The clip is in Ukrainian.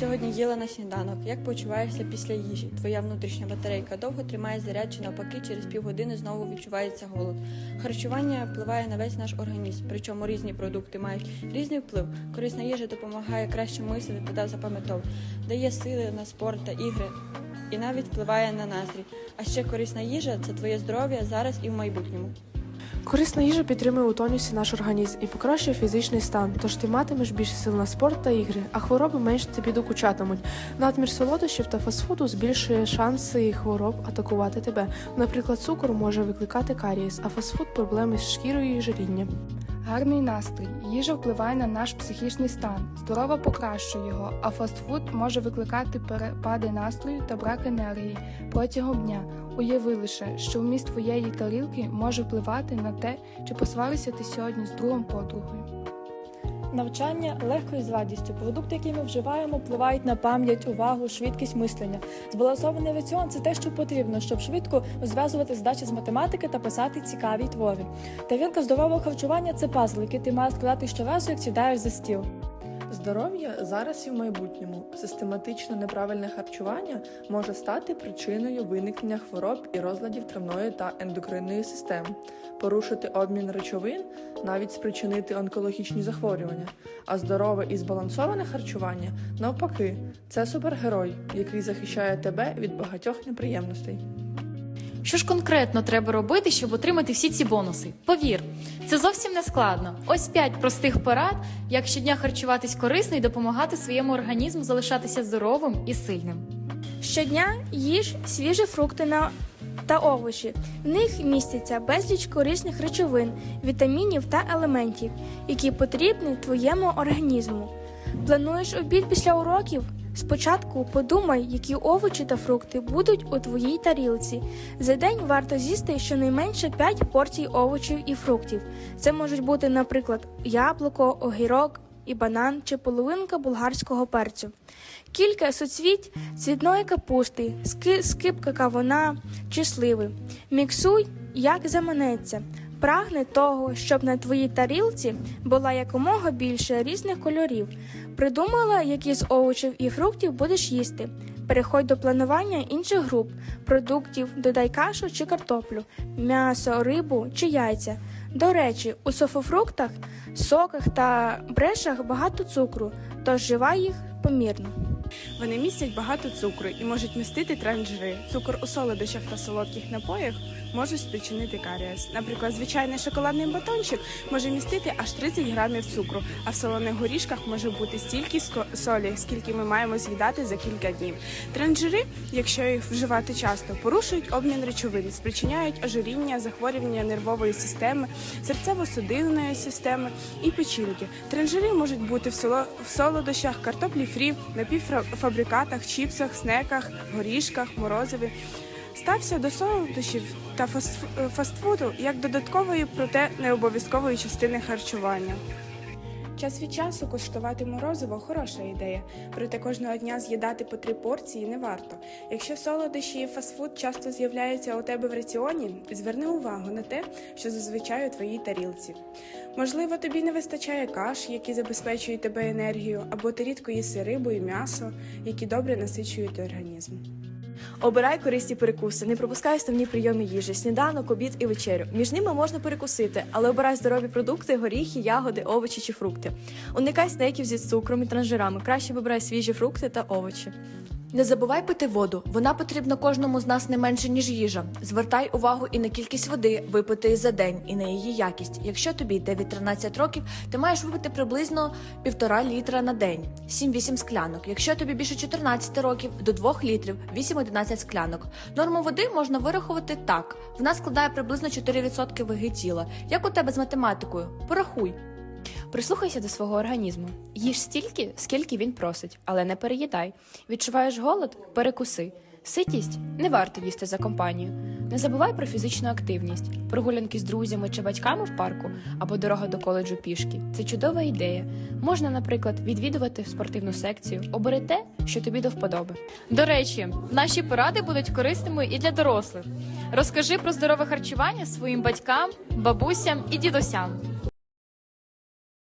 сьогодні їла на сніданок? Як почуваєшся після їжі? Твоя внутрішня батарейка довго тримає заряд чи навпаки через півгодини знову відчувається голод. Харчування впливає на весь наш організм, причому різні продукти мають різний вплив. Корисна їжа допомагає краще мислити та запам'ятовувати, дає сили на спорт та ігри і навіть впливає на настрій. А ще корисна їжа це твоє здоров'я зараз і в майбутньому. Корисна їжа підтримує у тонусі наш організм і покращує фізичний стан, тож ти матимеш більше сил на спорт та ігри, а хвороби менше тобі докучатимуть. Надмір солодощів та фастфуду збільшує шанси хвороб атакувати тебе. Наприклад, цукор може викликати карієс, а фастфуд проблеми з шкірою і жарінням. Гарний настрій. Їжа впливає на наш психічний стан. Здорова покращує його, а фастфуд може викликати перепади настрою та брак енергії протягом дня. Уяви лише, що вміст твоєї тарілки може впливати на те, чи посваришся ти сьогодні з другом подругою. Навчання легко і з радістю. Продукти, які ми вживаємо, впливають на пам'ять, увагу, швидкість мислення. Збалансований раціон – це те, що потрібно, щоб швидко розв'язувати задачі з математики та писати цікаві твори. Тарілка здорового харчування це пазл, який ти маєш складати щоразу, як сідаєш за стіл. Здоров'я зараз і в майбутньому. Систематично неправильне харчування може стати причиною виникнення хвороб і розладів травної та ендокринної систем, порушити обмін речовин, навіть спричинити онкологічні захворювання. А здорове і збалансоване харчування навпаки, це супергерой, який захищає тебе від багатьох неприємностей. Що ж конкретно треба робити, щоб отримати всі ці бонуси? Повір, це зовсім не складно. Ось п'ять простих порад, як щодня харчуватись корисно і допомагати своєму організму залишатися здоровим і сильним. Щодня їж свіжі фрукти на та овочі. В них містяться безліч корисних речовин, вітамінів та елементів, які потрібні твоєму організму. Плануєш обід після уроків? Спочатку подумай, які овочі та фрукти будуть у твоїй тарілці. За день варто з'їсти щонайменше 5 порцій овочів і фруктів. Це можуть бути, наприклад, яблуко, огірок і банан чи половинка болгарського перцю. Кілька суцвіть цвітної капусти, ски- скипка кавуна чи сливи. Міксуй, як заманеться. Прагни того, щоб на твоїй тарілці була якомога більше різних кольорів. Придумала, які з овочів і фруктів будеш їсти. Переходь до планування інших груп продуктів, додай кашу чи картоплю, м'ясо, рибу чи яйця. До речі, у софофруктах, соках та брешах багато цукру, тож вживай їх помірно. Вони містять багато цукру і можуть містити трансжири. Цукор у солодощах та солодких напоях можуть спричинити карієс. Наприклад, звичайний шоколадний батончик може містити аж 30 грамів цукру, а в солоних горішках може бути стільки солі, скільки ми маємо з'їдати за кілька днів. Трансжири, якщо їх вживати часто, порушують обмін речовин, спричиняють ожиріння, захворювання нервової системи, серцево-судинної системи і печінки. Трансжири можуть бути в солодощах, картоплі фрі, напівфабрикатах, чіпсах, снеках, горішках, морозиві. Стався до солодощів та фаст- фастфуду як додаткової, проте не обов'язкової частини харчування. Час від часу куштувати морозиво хороша ідея, проте кожного дня з'їдати по три порції не варто. Якщо солодощі і фастфуд часто з'являються у тебе в раціоні, зверни увагу на те, що зазвичай у твоїй тарілці. Можливо, тобі не вистачає каш, які забезпечують тебе енергію, або ти рідко їси рибу і м'ясо, які добре насичують організм. Обирай корисні перекуси, не пропускай основні прийоми їжі, сніданок, обід і вечерю. Між ними можна перекусити, але обирай здорові продукти, горіхи, ягоди, овочі чи фрукти. Уникай снеків зі цукром і транжирами. Краще вибирай свіжі фрукти та овочі. Не забувай пити воду. Вона потрібна кожному з нас не менше, ніж їжа. Звертай увагу і на кількість води випитої за день, і на її якість. Якщо тобі 9-13 років, ти маєш випити приблизно півтора літра на день, 7-8 склянок. Якщо тобі більше 14 років, до 2 літрів, 8-11 склянок. Норму води можна вирахувати так: вона складає приблизно 4% ваги тіла. Як у тебе з математикою? Порахуй. Прислухайся до свого організму. Їж стільки, скільки він просить, але не переїдай. Відчуваєш голод? Перекуси. Ситість не варто їсти за компанію. Не забувай про фізичну активність. Прогулянки з друзями чи батьками в парку або дорога до коледжу пішки це чудова ідея. Можна, наприклад, відвідувати спортивну секцію, обери те, що тобі до вподоби. До речі, наші поради будуть корисними і для дорослих. Розкажи про здорове харчування своїм батькам, бабусям і дідусям.